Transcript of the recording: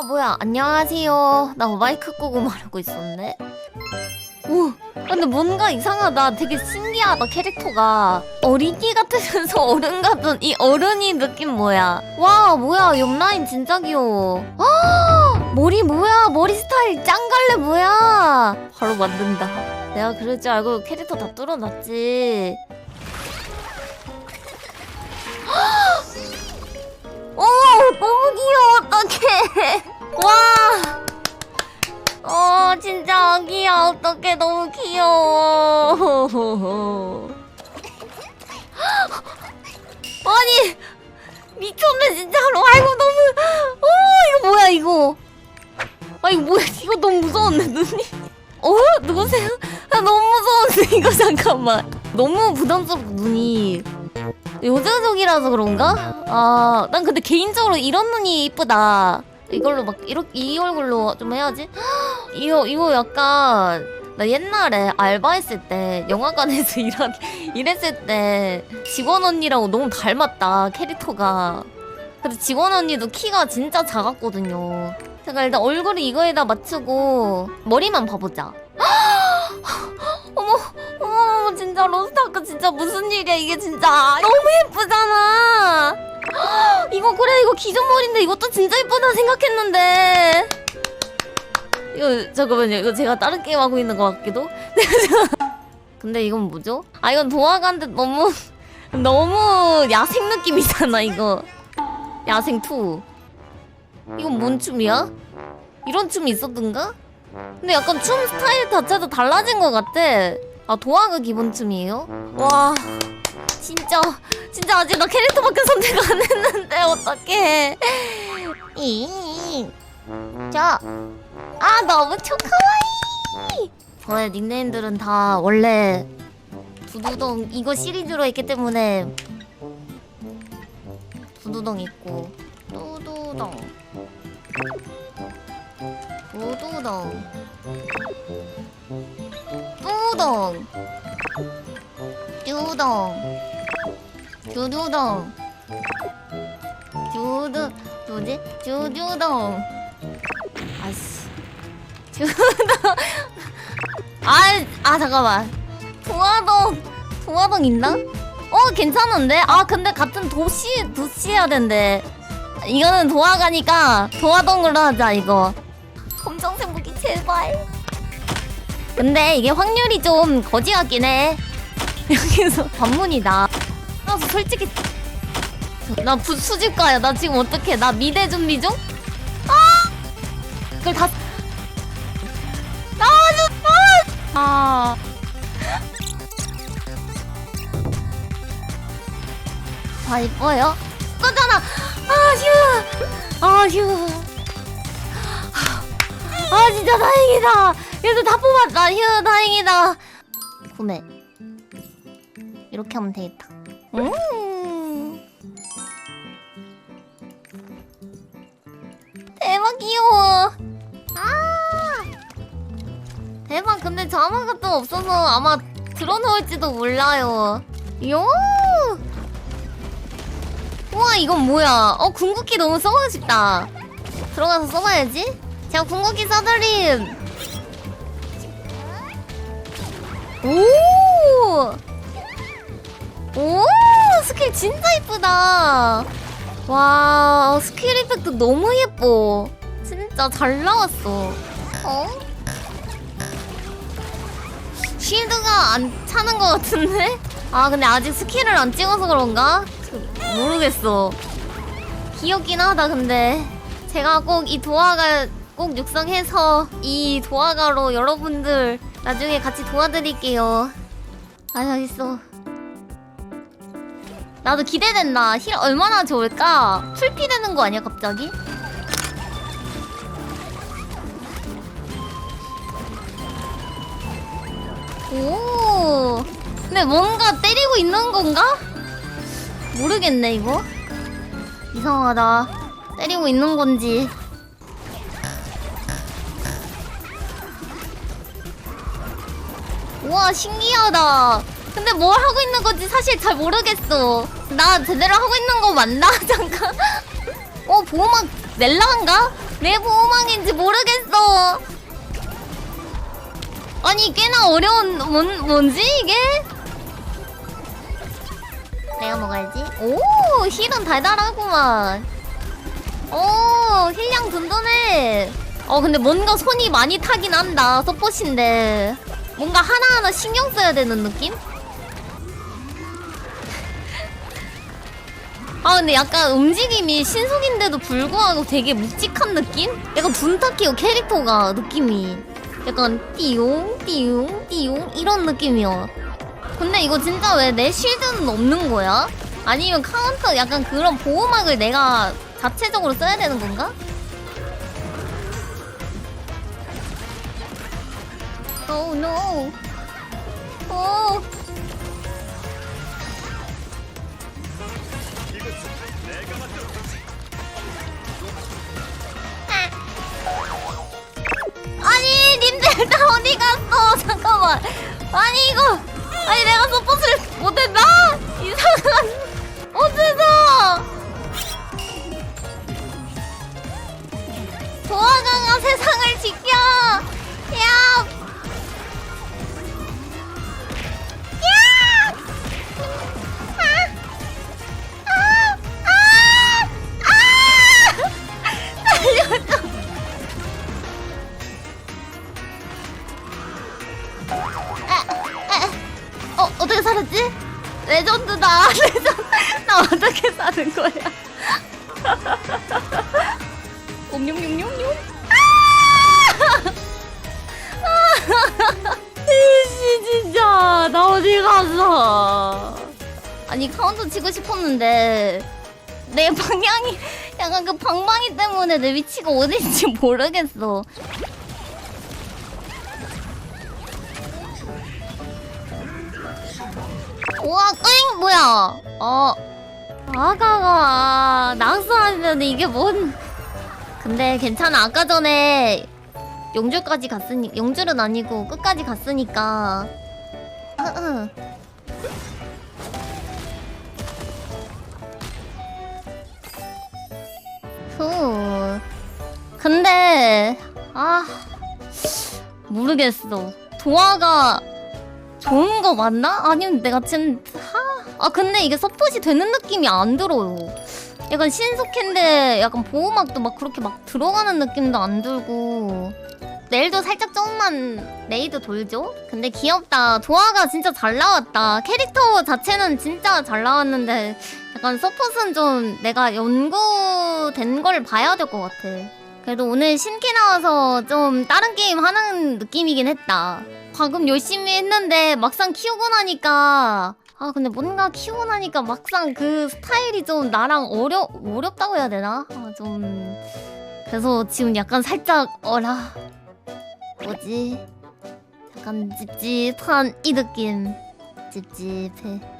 아 뭐야. 안녕하세요. 나 마이크 끄고 말하고 있었네. 오 근데 뭔가 이상하다. 되게 신기하다 캐릭터가. 어린이 같으면서 어른 같은 이 어른이 느낌 뭐야? 와 뭐야. 옆라인 진짜 귀여워. 아 머리 뭐야? 머리 스타일 짱갈래 뭐야? 바로 만든다. 내가 그럴 줄 알고 캐릭터 다 뚫어놨지 오 너무 귀여워 어떡해 와 어, 진짜 아기야. 어떡해. 너무 귀여워. 아니, 미쳤네, 진짜로. 아이고, 너무. 어, 이거 뭐야, 이거. 아, 이거 뭐야. 이거 너무 무서운데, 눈이. 어? 누구세요? 아, 너무 무서운데, 이거 잠깐만. 너무 부담스럽고, 눈이. 여자족이라서 그런가? 아, 난 근데 개인적으로 이런 눈이 이쁘다. 이걸로 막 이렇게 이 얼굴로 좀 해야지. 이거 이거 약간 나 옛날에 알바했을 때 영화관에서 일한 일했을 때 직원 언니라고 너무 닮았다 캐릭터가. 근데 직원 언니도 키가 진짜 작았거든요. 제가 일단 얼굴을 이거에다 맞추고 머리만 봐보자. 어머 어머 진짜 로스타크 진짜 무슨 일이야 이게 진짜 너무 예쁘잖아. 이거 그래 이거 기존머리인데 이것도 진짜 예쁘다 생각했는데 이거 잠깐만요 이거 제가 다른 게임 하고 있는 것 같기도 근데 이건 뭐죠? 아 이건 도화가인데 너무 너무 야생 느낌이잖아 이거 야생 2 이건 뭔 춤이야? 이런 춤이 있었던가? 근데 약간 춤 스타일 자체도 달라진 것 같아. 아 도화가 기본 춤이에요? 와 진짜 진짜 아직 나 캐릭터밖에 선택 안 했는데 어떡해. 자, 아 너무 초카와이! 저의 닉네임들은 다 원래 두두덩 이거 시리즈로 했기 때문에 두두덩 있고 두두덩 두두덩 뚜덩 뚜덩 두두덩 두두 뭐지? 두두덩 아씨. 두두덩 아, 아 잠깐만. 도화동. 도화동 있나? 어 괜찮은데? 아 근데 같은 도시 도시 해야 된대. 이거는 도화가니까 도화동으로 하자 이거 제발. 근데 이게 확률이 좀 거지 같긴 해. 여기서 관문이다 그래서 솔직히 나 부, 수집가야. 나 지금 어떡해? 나 미대 준비 중? 아! 그걸 다 나와줘 아. 다 이뻐요? 꺼잖아 아 휴! 아 휴 아 진짜 다행이다. 그래도 다 뽑았다 휴 다행이다. 구매. 이렇게 하면 되겠다. 음. 대박 귀여워. 아! 대박 근데 자막 같은 거 없어서 아마 들어놓을지도 몰라요. 요! 우와 이건 뭐야? 어 궁극기 너무 써보고 싶다. 들어가서 써봐야지 제가 궁극기 써드림 오! 오! 스킬 진짜 이쁘다 와 스킬 이펙트 너무 예뻐 진짜 잘 나왔어 어? 쉴드가 안 차는 것 같은데? 아 근데 아직 스킬을 안 찍어서 그런가? 모르겠어 귀엽긴 하다 근데 제가 꼭 이 도화가 꼭 육성해서 이 도화가로 여러분들 나중에 같이 도와드릴게요. 아 여기 있어. 나도 기대된다. 힐 얼마나 좋을까? 풀피 되는 거 아니야 갑자기? 오! 근데 뭔가 때리고 있는 건가? 모르겠네 이거. 이상하다. 때리고 있는 건지 우와 신기하다 근데 뭘 하고 있는 건지 사실 잘 모르겠어 나 제대로 하고 있는 거 맞나? 잠깐 어 보호막 멜라인가? 내 보호막인지 모르겠어. 아니 꽤나 어려운 뭔 뭔지 이게? 내가 먹어야지. 오 힐은 달달하구만. 오 힐량 든든해. 어 근데 뭔가 손이 많이 타긴 한다 서폿인데 뭔가 하나하나 신경 써야 되는 느낌? 아 근데 약간 움직임이 신속인데도 불구하고 되게 묵직한 느낌? 약간 둔타키오 캐릭터가 느낌이 약간 띠용 띠용 띠용 이런 느낌이야 근데 이거 진짜 왜 내 쉴드는 없는 거야? 아니면 카운터 약간 그런 보호막을 내가 자체적으로 써야 되는 건가? Oh no. 어. 아니, 님들 다 어디 갔어? 잠깐만. 아니 이거, 아니 내가 서폿을 못했나? 이상한. 어째서? 도화강아 세상을 지켜. 어 어떻게 살았지? 레전드다. 레전드. 나 어떻게 사는 거야? 옴뇸뇸뇸뇸 이씨 진짜. 나 어디 갔어? 아니 카운터 치고 싶었는데 내 방향이 약간 그 방망이 때문에 내 위치가 어딘지 모르겠어 우와 뿌잉 뭐야? 어. 아가가 낙서하면 이게 뭔. 근데 괜찮아. 아까 전에 용줄까지 갔으니 용줄은 아니고 끝까지 갔으니까. 으으. 후. 근데 아 모르겠어. 도화가 좋은 거 맞나? 아니면 내가 지금 하... 아 근데 이게 서폿이 되는 느낌이 안 들어요. 약간 신속한데 약간 보호막도 막 그렇게 막 들어가는 느낌도 안 들고 내일도 살짝 조금만 레이드 돌죠? 근데 귀엽다. 도화가 진짜 잘 나왔다. 캐릭터 자체는 진짜 잘 나왔는데 약간 서폿은 좀 내가 연구된 걸 봐야 될 것 같아. 그래도 오늘 신캐 나와서 좀 다른 게임 하는 느낌이긴 했다. 방금 열심히 했는데 막상 키우고 나니까 아 근데 뭔가 키우고 나니까 막상 그 스타일이 좀 나랑 어려 어렵다고 해야 되나? 아, 좀 그래서 지금 약간 살짝 어라 뭐지? 약간 찝찝한 이 느낌 찝찝해.